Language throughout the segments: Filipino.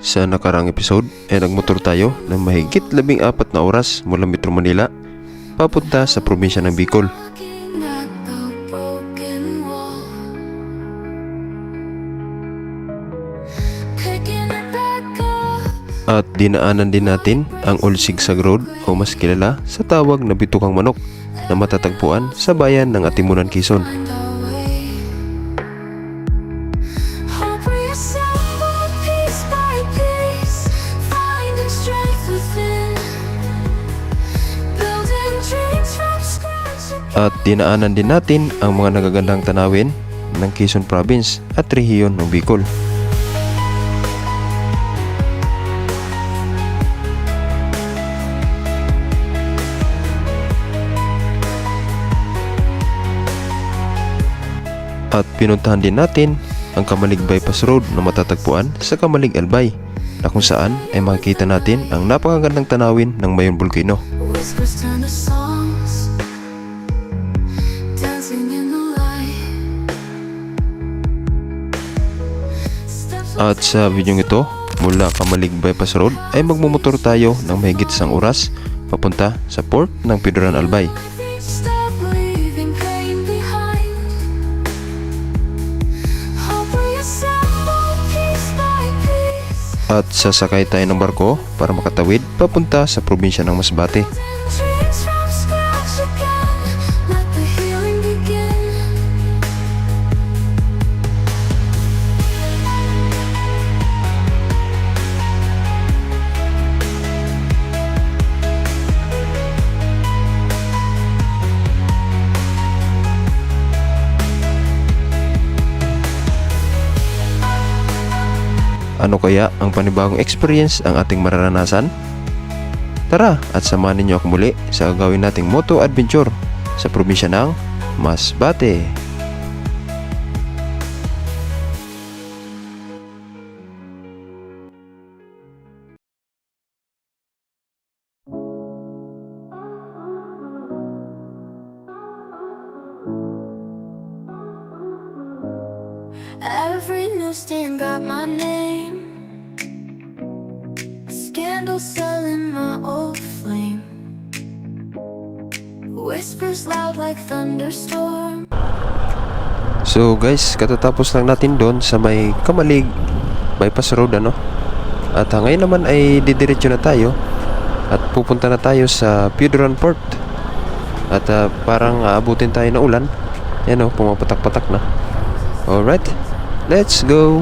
Sa nakarang episode ay nagmotor tayo ng mahigit labing apat na oras mula Metro Manila papunta sa probinsya ng Bicol. At dinaanan din natin ang Old Sigsag Road o mas kilala sa tawag na Bitukang Manok na matatagpuan sa bayan ng Atimunan, Quezon. At dinaanan din natin ang mga nagagandang tanawin ng Quezon Province at rehiyon ng Bicol. At pinuntahan din natin ang Kamalig Bypass Road na matatagpuan sa Kamalig Albay na kung saan ay makikita natin ang napakagandang tanawin ng Mayon Volcano. Whispers turn At sa video ito, mula Kamalig Bypass Road ay magmumotor tayo ng mahigit isang oras papunta sa port ng Pidoran Albay. At sasakay tayo ng barko para makatawid papunta sa probinsya ng Masbate. Ano kaya ang panibagong experience ang ating mararanasan? Tara at samahan ninyo ako muli sa gagawin nating moto adventure sa probinsya ng Masbate. Guys, katatapos lang natin doon sa may Kamalig Bypass Road ano. At ah, ngayon naman ay didiretso na tayo at pupunta na tayo sa Pidoran Port. At ah, parang aabutin tayo ng ulan. Yan oh, pumapatak-patak na. Alright, let's go!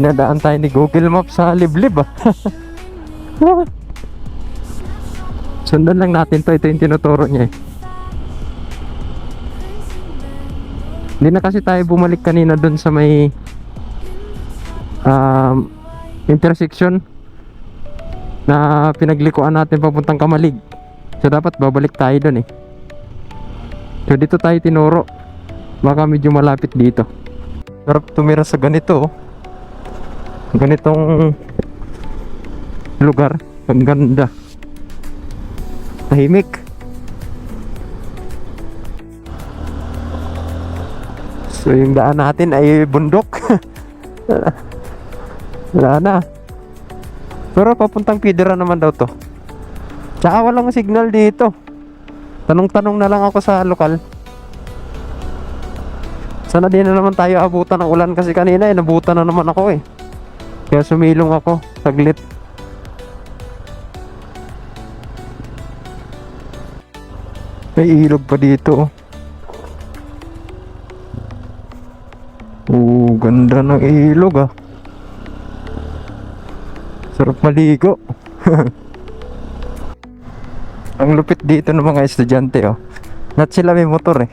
Pinadaan tayo ni Google Maps sa liblib ah. Sundan lang natin to, ito yung tinuturo niya eh. Hindi na kasi tayo bumalik kanina dun sa may um, intersection na pinaglikuan natin papuntang Kamalig. So dapat babalik tayo dun eh. So dito tayo tinuro. Baka medyo malapit dito. Sarap tumira sa ganito oh ganitong lugar. Ang ganda. Tahimik. So yung daan natin ay bundok. Wala na. Pero papuntang Pidera naman daw to. Tsaka walang signal dito. Tanong-tanong na lang ako sa lokal. Sana din na naman tayo abutan ng ulan kasi kanina eh nabutan na naman ako eh kaya sumilong ako, saglit. May ilog pa dito. Oh. Oo, ganda ng ilog ah. Sarap maligo. Ang lupit dito ng mga estudyante oh. Not sila may motor eh.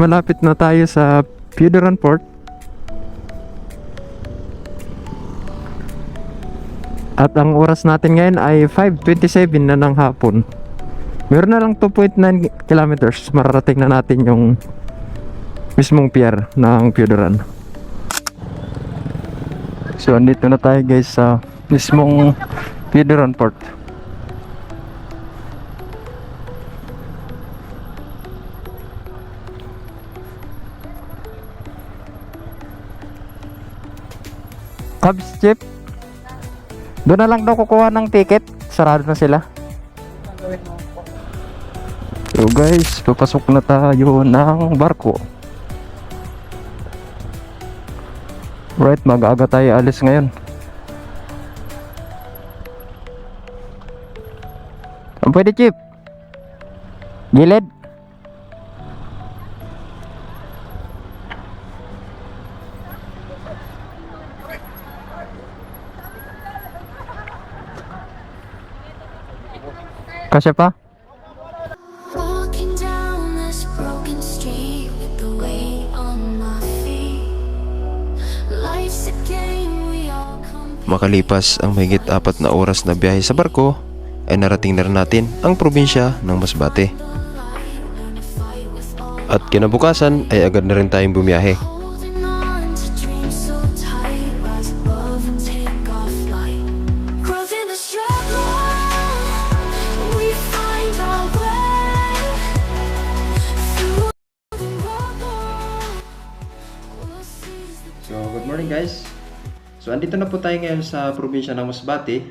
Malapit na tayo sa Puderan Port. At ang oras natin ngayon ay 5.27 na ng hapon. Meron na lang 2.9 kilometers. Mararating na natin yung mismong pier ng Puderan. So, andito na tayo guys sa mismong Puderan Port. Cubs Chip. Doon na lang daw kukuha ng ticket. Sarado na sila. So guys, papasok na tayo ng barko. Right, mag-aga tayo alis ngayon. Ang pwede, Chip? Gilid? All compete. Makalipas ang mahigit apat na oras na biyahe sa barko, ay narating na rin natin ang probinsya ng Masbate. At kinabukasan ay agad na rin tayong bumiyahe. So, andito na po tayo ngayon sa probinsya ng Masbate.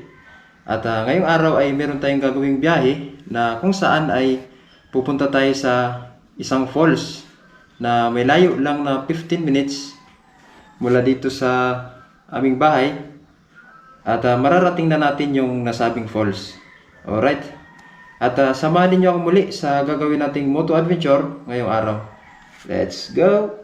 At ah, ngayong araw ay meron tayong gagawing biyahe na kung saan ay pupunta tayo sa isang falls na may layo lang na 15 minutes mula dito sa aming bahay. At ah, mararating na natin yung nasabing falls. Alright? At ah, samahan niyo ako muli sa gagawin nating moto adventure ngayong araw. Let's go!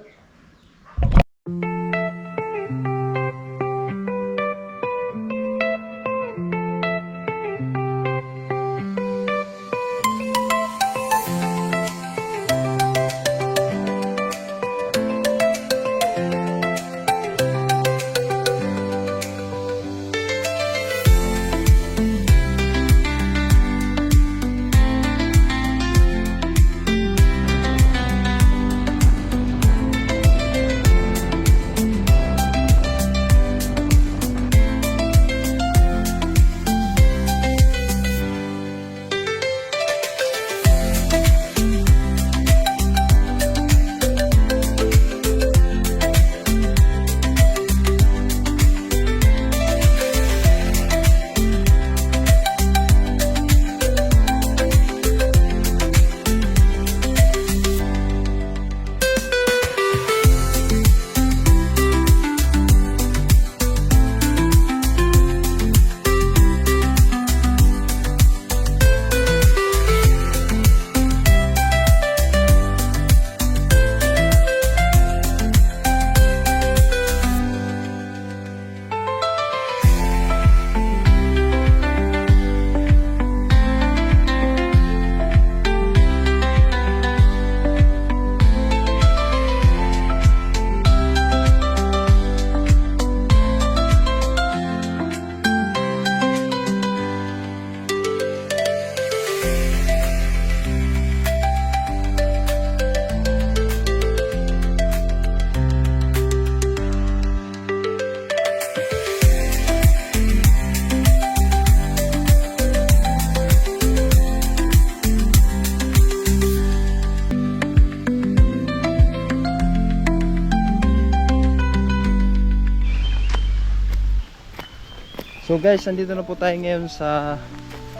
So guys, nandito na po tayo ngayon sa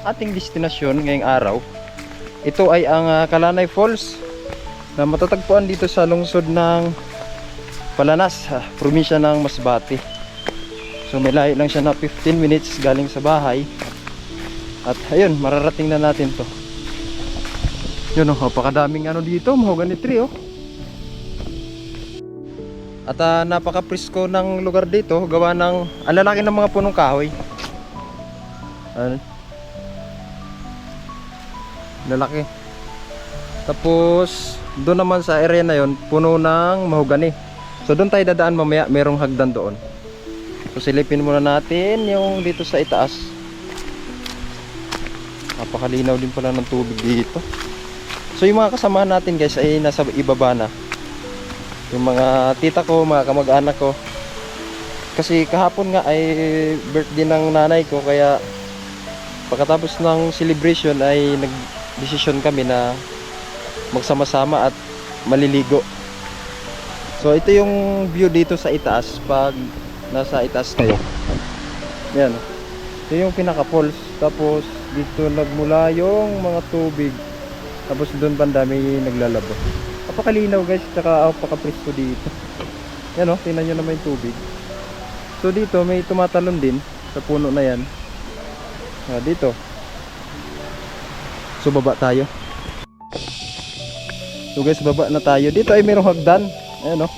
ating destinasyon ngayong araw. Ito ay ang ah, Kalanay Falls na matatagpuan dito sa lungsod ng Palanas, ah, probinsya ng Masbate. So may layo lang siya na 15 minutes galing sa bahay. At ayun, mararating na natin to. Yun oh, napakadaming ano dito, mahogany tree oh. At ah, napaka-presko ng lugar dito, gawa ng ang lalaki ng mga punong kahoy. Ano? Lalaki. Tapos doon naman sa area na yon, puno ng mahogani. So doon tayo dadaan mamaya, merong hagdan doon. So silipin muna natin yung dito sa itaas. Napakalinaw din pala ng tubig dito. So yung mga kasamahan natin guys ay nasa ibaba na. Yung mga tita ko, mga kamag-anak ko. Kasi kahapon nga ay birthday ng nanay ko kaya pagkatapos ng celebration ay nag-desisyon kami na magsama-sama at maliligo. So ito yung view dito sa itaas pag nasa itaas kayo. Yan. Ito yung pinaka falls. Tapos dito nagmula yung mga tubig. Tapos doon banda may naglalabo. Napakalinaw guys, tsaka napaka-presko dito. Yan o, tingnan nyo naman yung tubig. So dito may tumatalon din sa puno na yan. Ah, dito. So baba tayo. So guys, baba na tayo. Dito ay mayroong hagdan. Ayan o.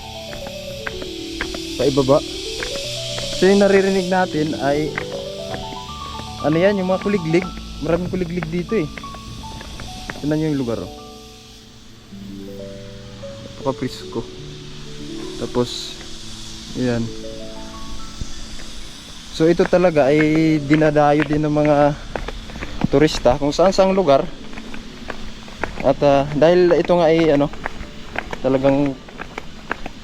Paibaba. So yung naririnig natin ay ano yan, yung mga kuliglig. Maraming kuliglig dito eh. Tignan nyo yung lugar oh. Napaka-presko. Tapos, yan. So ito talaga ay dinadayo din ng mga turista kung saan saang lugar. At ah, dahil ito nga ay ano, talagang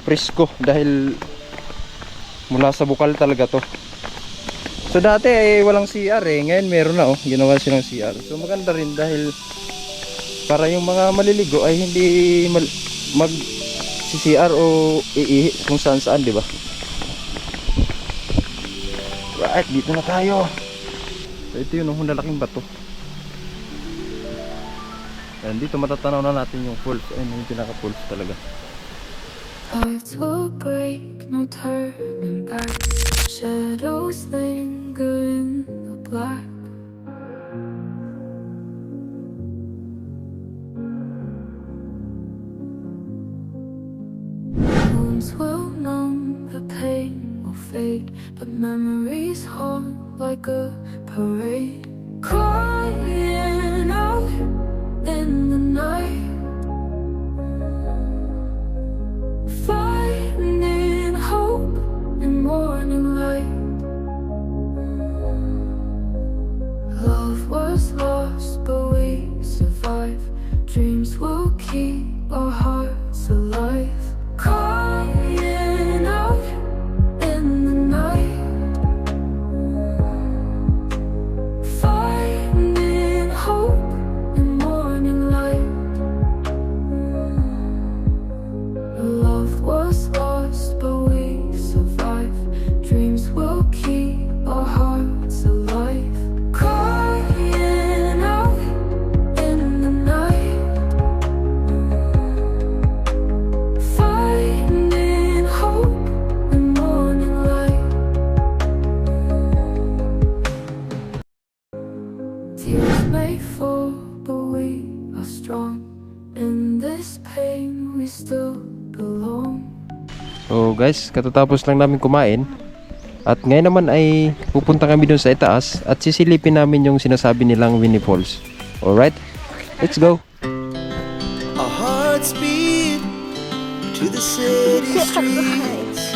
presko dahil mula sa bukal talaga to. So dati ay walang CR eh, ngayon meron na oh, ginawa silang CR. So maganda rin dahil para yung mga maliligo ay hindi mal mag CCR o iihi kung saan saan, di ba? Right, dito na tayo. So ito yun, oh, lalaking bato. Yan, dito matatanaw na natin yung falls. Ayun, yung pinaka falls talaga. Hearts will break, no turning back. Shadows linger in the black. But memories haunt like a parade. Guys, katatapos lang namin kumain. At ngayon naman ay pupunta kami dun sa itaas at sisilipin namin yung sinasabi nilang Winnie Falls. Alright, let's go! Our hearts beat to the city streets.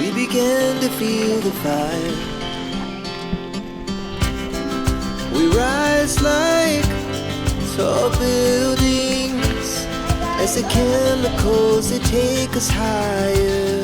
We began to feel the fire. We rise like tall buildings as the chemicals they take us higher.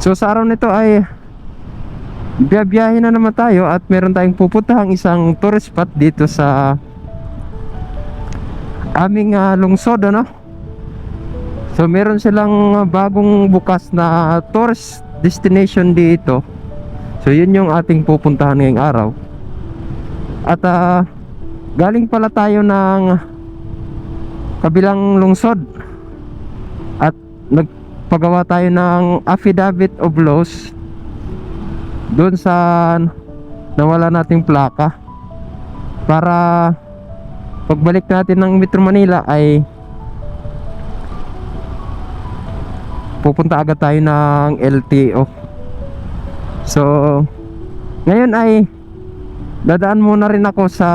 So sa araw nito ay biyabiyahin na naman tayo at meron tayong pupuntahang isang tourist spot dito sa aming ah, lungsod ano. So meron silang ah, bagong bukas na tourist destination dito. So yun yung ating pupuntahan ngayong araw. At ah, galing pala tayo ng kabilang lungsod. At nagpagawa tayo ng affidavit of loss doon sa nawala nating plaka. Para pagbalik natin ng Metro Manila ay pupunta agad tayo ng LTO so ngayon ay dadaan muna rin ako sa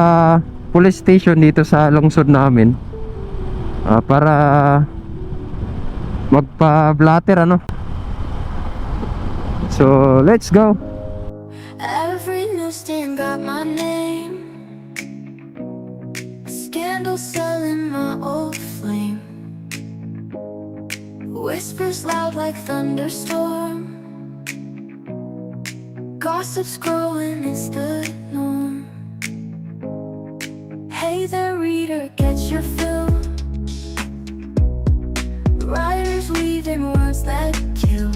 police station dito sa lungsod namin Ah, para magpa-blatter ano so let's go Every newsstand got my name. Scandal selling my old flame. Whispers loud like thunderstorm. Gossip's growing, it's the norm. Hey there, reader, get your fill. Weaving words that kill.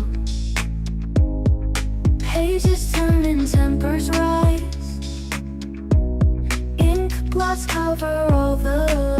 Pages turn and tempers rise. Ink blots cover all the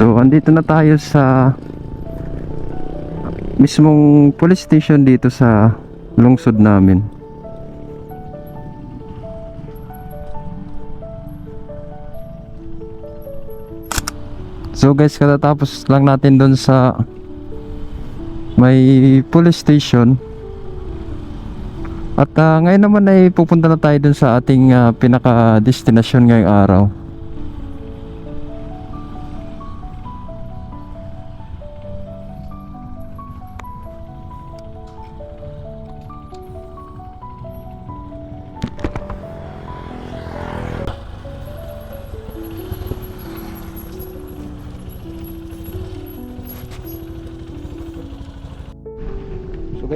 So, andito na tayo sa mismong police station dito sa lungsod namin. So guys, katatapos lang natin doon sa may police station. At ah, ngayon naman ay pupunta na tayo doon sa ating ah, pinaka-destination ngayong araw.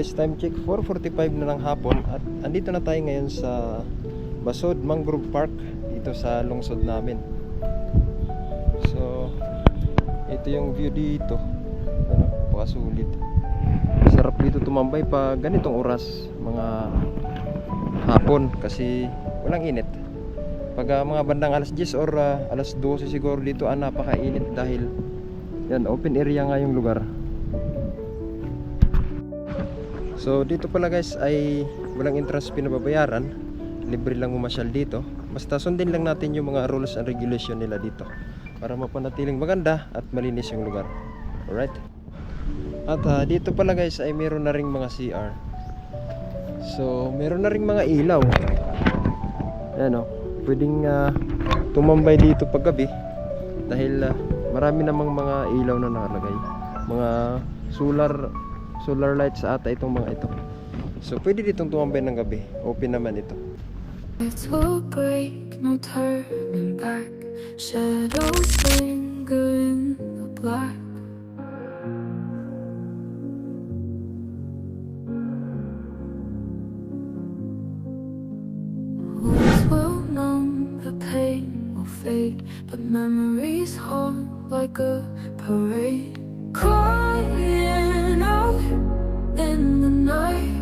Guys, time check 4:45 na ng hapon at andito na tayo ngayon sa Basod Mangrove Park dito sa lungsod namin. So ito yung view dito. Ano, pakasulit. Sarap dito tumambay pag ganitong oras, mga hapon kasi walang init. Pag ah, mga bandang alas 10 or ah, alas 12 siguro dito ah, napakainit dahil yan open area nga yung lugar. So dito pala guys ay walang entrance pinababayaran. Libre lang umasyal dito. Basta sundin lang natin yung mga rules and regulation nila dito para mapanatiling maganda at malinis yung lugar. Alright? At ah, dito pala guys ay meron na ring mga CR. So meron na ring mga ilaw. Ayan o. Pwedeng ah, tumambay dito paggabi dahil ah, marami namang mga ilaw na nakalagay. Mga solar solar lights ata itong mga ito. So pwede ditong tumambay ng gabi. Open naman ito. But memories haunt like a parade. Out in the night.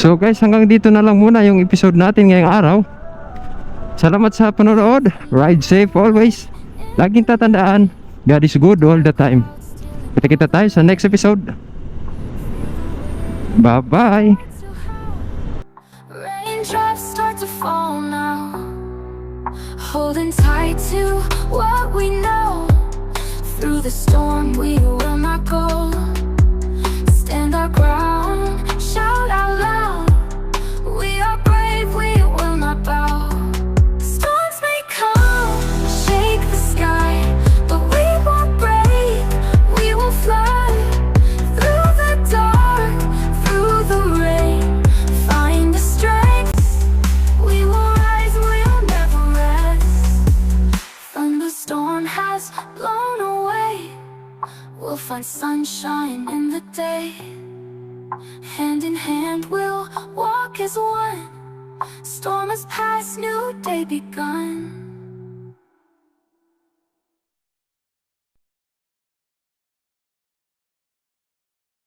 So guys, hanggang dito na lang muna yung episode natin ngayong araw. Salamat sa panonood. Ride safe always. Laging tatandaan, God is good all the time. Kita-kita tayo sa next episode. Bye-bye! Holding tight to what we know. Through the storm, we will not go. Stand our ground,